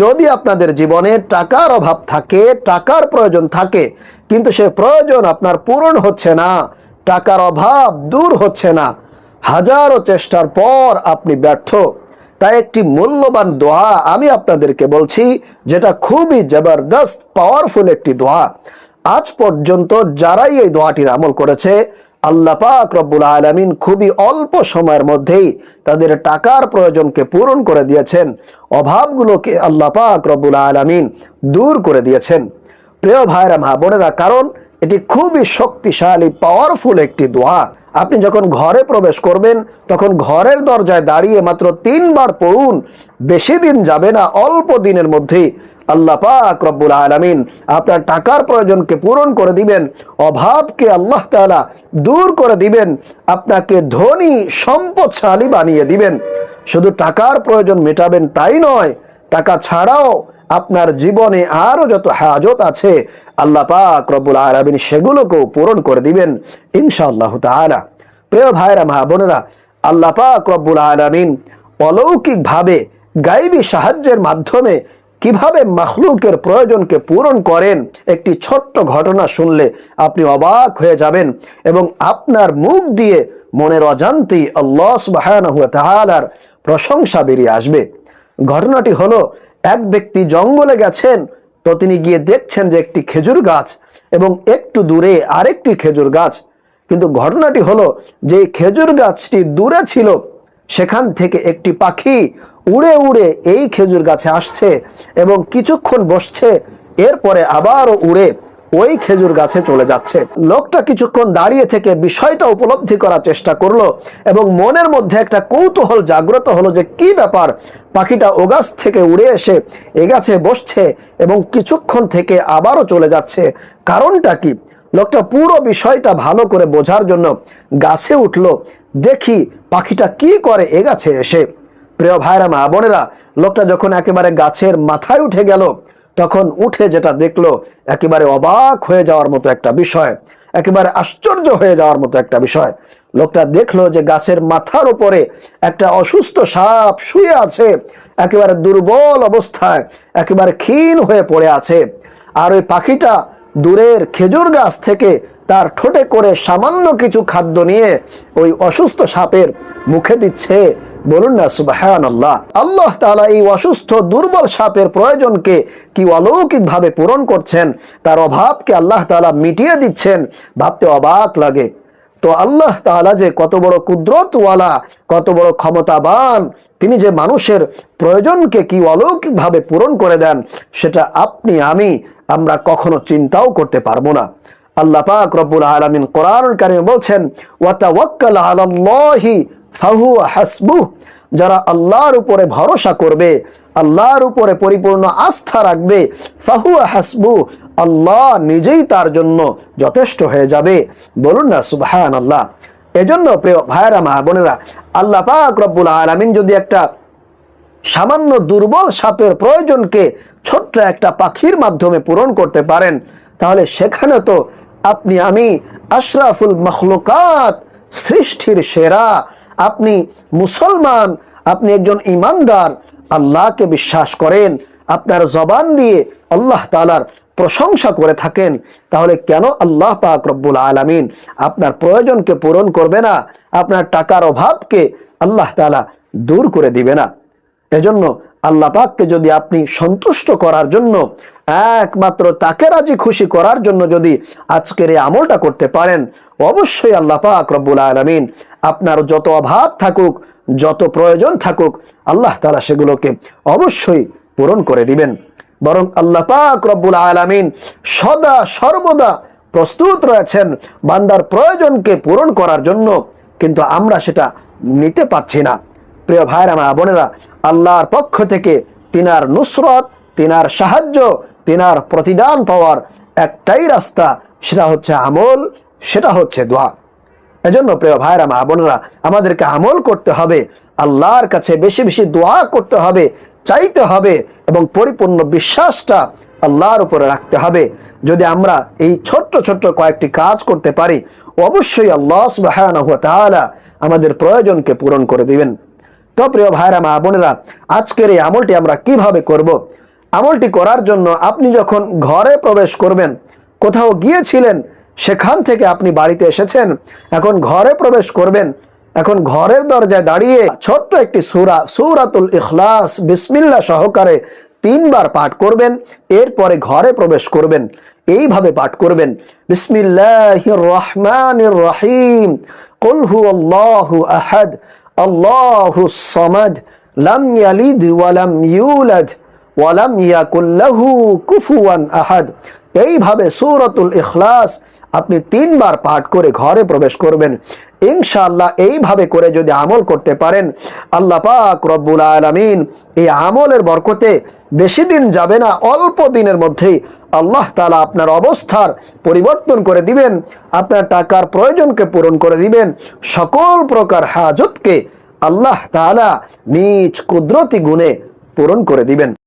যদি আপনাদের জীবনে টাকার অভাব থাকে, টাকার প্রয়োজন থাকে, কিন্তু সে প্রয়োজন আপনার পূরণ হচ্ছে না, টাকার অভাব দূর হচ্ছে না, হাজারো চেষ্টার পর আপনি ব্যর্থ। তাই একটি মূল্যবান দোয়া আমি আপনাদেরকে বলছি, যেটা খুবই জবরদস্ত পাওয়ারফুল একটি দোয়া। আজ পর্যন্ত যারাই এই দোয়াটির আমল করেছে আল্লাহ পাক রব্বুল আলমিন খুবই অল্প সময়ের মধ্যেই তাদের টাকার প্রয়োজনকে পূরণ করে দিয়েছেন। অভাবগুলোকে আল্লাহ পাক রব্বুল আলমিন দূর করে দিয়েছেন। প্রিয় ভাইরা, মা বোনেরা, কারণ এটি খুবই শক্তিশালী পাওয়ারফুল একটি দোয়া। আপনি যখন ঘরে প্রবেশ করবেন, তখন ঘরের দরজায় দাঁড়িয়ে মাত্র তিনবার পড়ুন। বেশি দিন যাবে না, অল্প দিনের মধ্যেই আল্লাহ পাক রব্বুল আলামিন আপনার টাকার প্রয়োজনকে পূরণ করে দিবেন, অভাবকে আল্লাহ তাআলা দূর করে দিবেন, আপনাকে ধনী, সম্পদশালী বানিয়ে দিবেন। শুধু টাকার প্রয়োজন মেটাবেন তাই নয়, টাকা ছাড়াও আপনার জীবনে আরও যত হাজত আছে, আল্লাহ পাক রব্বুল আলামিন সেগুলোকেও পূরণ করে দিবেন, ইনশাআল্লাহ তাআলা। প্রিয় ভাইরা, মা বোনেরা, আল্লাহ পাক রব্বুল আলামিন অলৌকিকভাবে গাইবী সাহায্যের মাধ্যমে কীভাবে মাখলুকের প্রয়োজনকে পূরণ করেন? একটি ছোট্ট ঘটনা শুনলে আপনি অবাক হয়ে যাবেন এবং আপনার মুখ দিয়ে মনের অজান্তেই আল্লাহ তাআলার প্রশংসা বেরিয়ে আসবে। ঘটনাটি হলো, এক ব্যক্তি জঙ্গলে গেছেন, তো তিনি গিয়ে দেখছেন যে একটি খেজুর গাছ এবং একটু দূরে আরেকটি খেজুর গাছ। কিন্তু ঘটনাটি হলো, যে খেজুর গাছটি দূরে ছিল সেখান থেকে একটি পাখি উড়ে উড়ে এই খেজুর গাছে আসছে এবং কিছুক্ষণ বসছে, এরপরে আবারও উড়ে ওই খেজুর গাছে চলে যাচ্ছে। লোকটা কিছুক্ষণ দাঁড়িয়ে থেকে বিষয়টা উপলব্ধি করার চেষ্টা করল এবং মনের মধ্যে একটা কৌতূহল জাগ্রত হলো যে কি ব্যাপার? পাখিটা ও গাছ থেকে উড়ে এসে এ গাছে বসছে এবং কিছুক্ষণ থেকে আবারও চলে যাচ্ছে। কারণটা কি? লোকটা পুরো বিষয়টা ভালো করে বোঝার জন্য গাছে উঠল, দেখি পাখিটা কি করে এ গাছে এসে? প্রিয় ভাইরা, মা বোনেরা, লোকটা যখন একেবারে গাছের মাথায় উঠে গেল, তখন উঠে যেটা দেখল, একেবারে অবাক হয়ে যাওয়ার মতো একটা বিষয়, একেবারে আশ্চর্য হয়ে যাওয়ার মতো একটা বিষয়। লোকটা দেখল যে গাছের মাথার উপরে একটা অসুস্থ সাপ শুয়ে আছে, একেবারে দুর্বল অবস্থায়, একেবারে ক্ষীণ হয়ে পড়ে আছে। আর ওই পাখিটা দূরের খেজুর গাছ থেকে তার ঠোঁটে করে সামান্য কিছু খাদ্য নিয়ে ওই অসুস্থ সাপের মুখে দিচ্ছে। বলুন না সুবাহান আল্লাহ আল্লাহ তাআলা এই অসুস্থ, দুর্বল সাপের প্রয়োজনকে কি অলৌকিক ভাবে পূরণ করছেন? তার অভাবকে আল্লাহ তাআলা মিটিয়ে দিচ্ছেন। ভাবতে অবাক লাগে। তো আল্লাহ তাআলা যে কত বড় কুদরতওয়ালা, কত বড় ক্ষমতাবান, তিনি যে মানুষের প্রয়োজনকে কি অলৌকিক ভাবে পূরণ করে দেন, সেটা আপনি, আমি, আমরা কখনো চিন্তাও করতে পারব না। আল্লাহ পাক রব্বুল আলামিন কোরআনুল কারীমে বলছেন ওয়া তাওয়াক্কাল আলাল্লাহি ফাহুয়া যারা আল্লাহর উপরে ভরসা করবে, আল্লাহর উপরে পরিপূর্ণ আস্থা রাখবে, ফাহুয়া হাসবু আল্লাহ নিজেই তার জন্য যথেষ্ট হয়ে যাবে। বলুন না সুবহান আল্লাহ এজন্য প্রিয় ভাইরা মা বোনেরা, আল্লাহ পাক রব্বুল আলামিন যদি একটা সামান্য দুর্বল সাপের প্রয়োজনকে ছোট্ট একটা পাখির মাধ্যমে পূরণ করতে পারেন, তাহলে সেখানে তো আপনি, আমি আশরাফুল মখলুকাত, সৃষ্টির সেরা। আপনি মুসলমান, আপনি একজন ইমানদার। আল্লাহকে বিশ্বাস করেন। আপনার জবান দিয়ে আল্লাহ তালার প্রশংসা করে থাকেন। তাহলে কেন আল্লাহ পাক রব্বুল আলামিন আপনার প্রয়োজনকে পূরণ করবে না? আপনার টাকার অভাবকে আল্লাহ তালা দূর করে দিবে না? এজন্য আল্লাহ পাককে যদি আপনি সন্তুষ্ট করার জন্য, একমাত্র তাকে রাজি খুশি করার জন্য যদি আজকের এই আমলটা করতে পারেন, অবশ্যই আল্লাহ পাক রব্বুল আলমিন আপনার যত অভাব থাকুক, যত প্রয়োজন থাকুক, আল্লাহ তালা সেগুলোকে অবশ্যই পূরণ করে দিবেন। বরং আল্লাহ পাক রব্বুল আলমিন সদা সর্বদা প্রস্তুত রয়েছেন বান্দার প্রয়োজনকে পূরণ করার জন্য, কিন্তু আমরা সেটা নিতে পারছি না। প্রিয় ভাইরা, মা বোনেরা, আল্লাহর পক্ষ থেকে তিনার নুসরত, তিনার সাহায্য, তিনার প্রতিদান পাওয়ার একটাই রাস্তা, সেটা হচ্ছে আমল, সেটা হচ্ছে দোয়া। এজন্য প্রিয় ভাইরা, মা বোনেরা, আমাদেরকে আমল করতে হবে, আল্লাহর কাছে বেশি বেশি দোয়া করতে হবে, চাইতে হবে এবং পরিপূর্ণ বিশ্বাসটা আল্লাহর উপরে রাখতে হবে। যদি আমরা এই ছোট্ট ছোট্ট কয়েকটি কাজ করতে পারি, অবশ্যই আল্লাহ আমাদের প্রয়োজনকে পূরণ করে দিবেন। তো প্রিয় ভাইরা, মা বোনেরা, আজকের এই আমলটি আমরা কীভাবে করব? আমলটি করার জন্য আপনি যখন ঘরে প্রবেশ করবেন, কোথাও গিয়েছিলেন, সেখান থেকে আপনি বাড়িতে এসেছেন, এখন ঘরে প্রবেশ করবেন, এখন ঘরের দরজায় দাঁড়িয়ে ছোট্ট একটি সুরা, সুরাতুল ইখলাস বিসমিল্লা সহকারে তিনবার পাঠ করবেন, এরপরে ঘরে প্রবেশ করবেন, এইভাবে পাঠ করবেন, বিসমিল্লাহির রহমানির রহিম, কুল হুয়াল্লাহু আহাদ আল্লাহুস সামাদ লাম ইয়ালিদ ওয়া লাম ইউলাদ ওয়া লাম ইয়াকুল লাহু কুফুয়ান আহাদ। এইভাবে সূরাতুল ইখলাস আপনি তিনবার পাঠ করে ঘরে প্রবেশ করবেন। ইনশাআল্লাহ এইভাবে করে যদি আমল করতে পারেন, আল্লাহ পাক রব্বুল আলামিন এই আমলের বরকতে বেশি দিন যাবে না, অল্প দিনের মধ্যেই আল্লাহ তাআলা আপনার অবস্থার পরিবর্তন করে দিবেন, আপনার টাকার প্রয়োজনকে পূরণ করে দিবেন, সকল প্রকার হাজতকে আল্লাহ তাআলা নিজ কুদরতি গুণে পূরণ করে দিবেন।